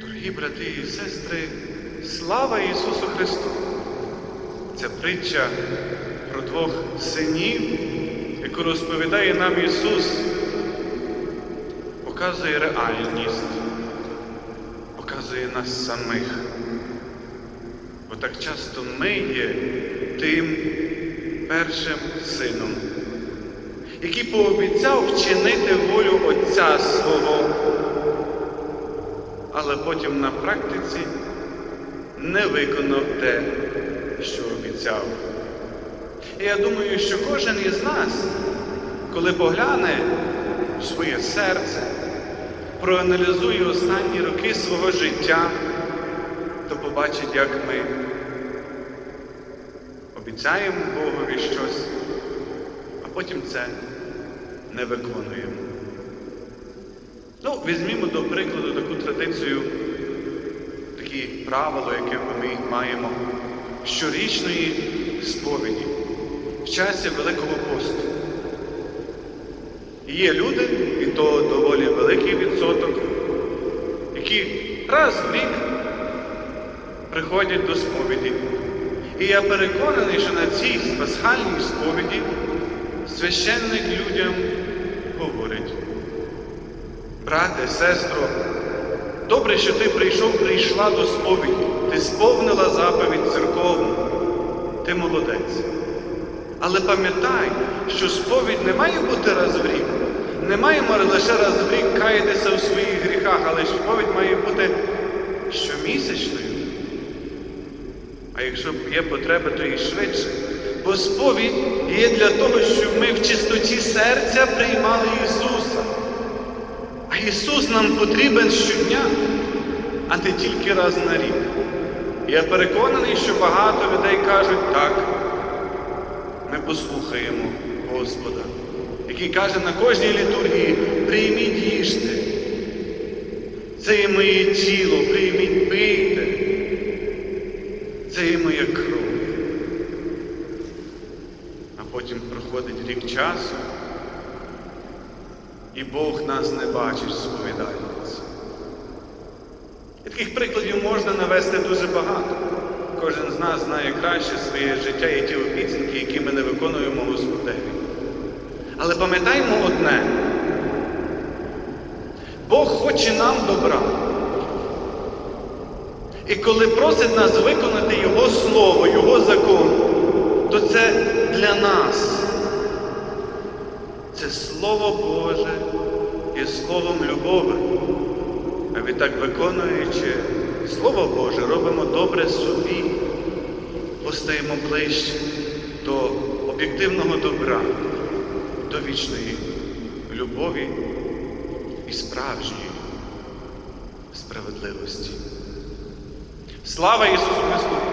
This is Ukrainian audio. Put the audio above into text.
Дорогі брати і сестри, слава Ісусу Христу! Ця притча про двох синів, яку розповідає нам Ісус, показує реальність, показує нас самих. Бо так часто ми є тим першим сином, який пообіцяв вчинити волю Отця свого але потім на практиці не виконав те, що обіцяв. І я думаю, що кожен із нас, коли погляне в своє серце, проаналізує останні роки свого життя, то побачить, як ми обіцяємо Богові щось, потім це не виконуємо. Ну, візьмімо до прикладу таку традицію, такі правила, яке ми маємо щорічної сповіді в часі Великого посту. Є люди, і то доволі великий відсоток, які раз в рік приходять до сповіді. І я переконаний, що на цій пасхальній сповіді священник людям говорить. Брате, сестро, добре, що ти прийшов, прийшла до сповіді, ти сповнила заповідь церковну, ти молодець. Але пам'ятай, що сповідь не має бути раз в рік. Не маємо лише раз в рік каятися у своїх гріхах, але сповідь має бути щомісячною. А якщо є потреба, то і швидше. Бо сповідь є для того, щоб ми в чистоті серця приймали Ісуса. А Ісус нам потрібен щодня, а не тільки раз на рік. Я переконаний, що багато людей кажуть так. Ми послухаємо Господа, який каже на кожній літургії, прийміть їжте. Це є моє тіло, прийміть пийте. Це є моя кров. Потім проходить рік часу. І Бог нас не бачить сповідальниці. І таких прикладів можна навести дуже багато. Кожен з нас знає краще своє життя і ті обіцянки, які ми не виконуємо Господеві. Але пам'ятаймо одне. Бог хоче нам добра. І коли просить нас виконати Його Слово, Його закон, то це для нас. Це Слово Боже є Словом любові. А відтак, виконуючи Слово Боже, робимо добре собі, постаємо ближче до об'єктивного добра, до вічної любові і справжньої справедливості. Слава Ісусу Христу!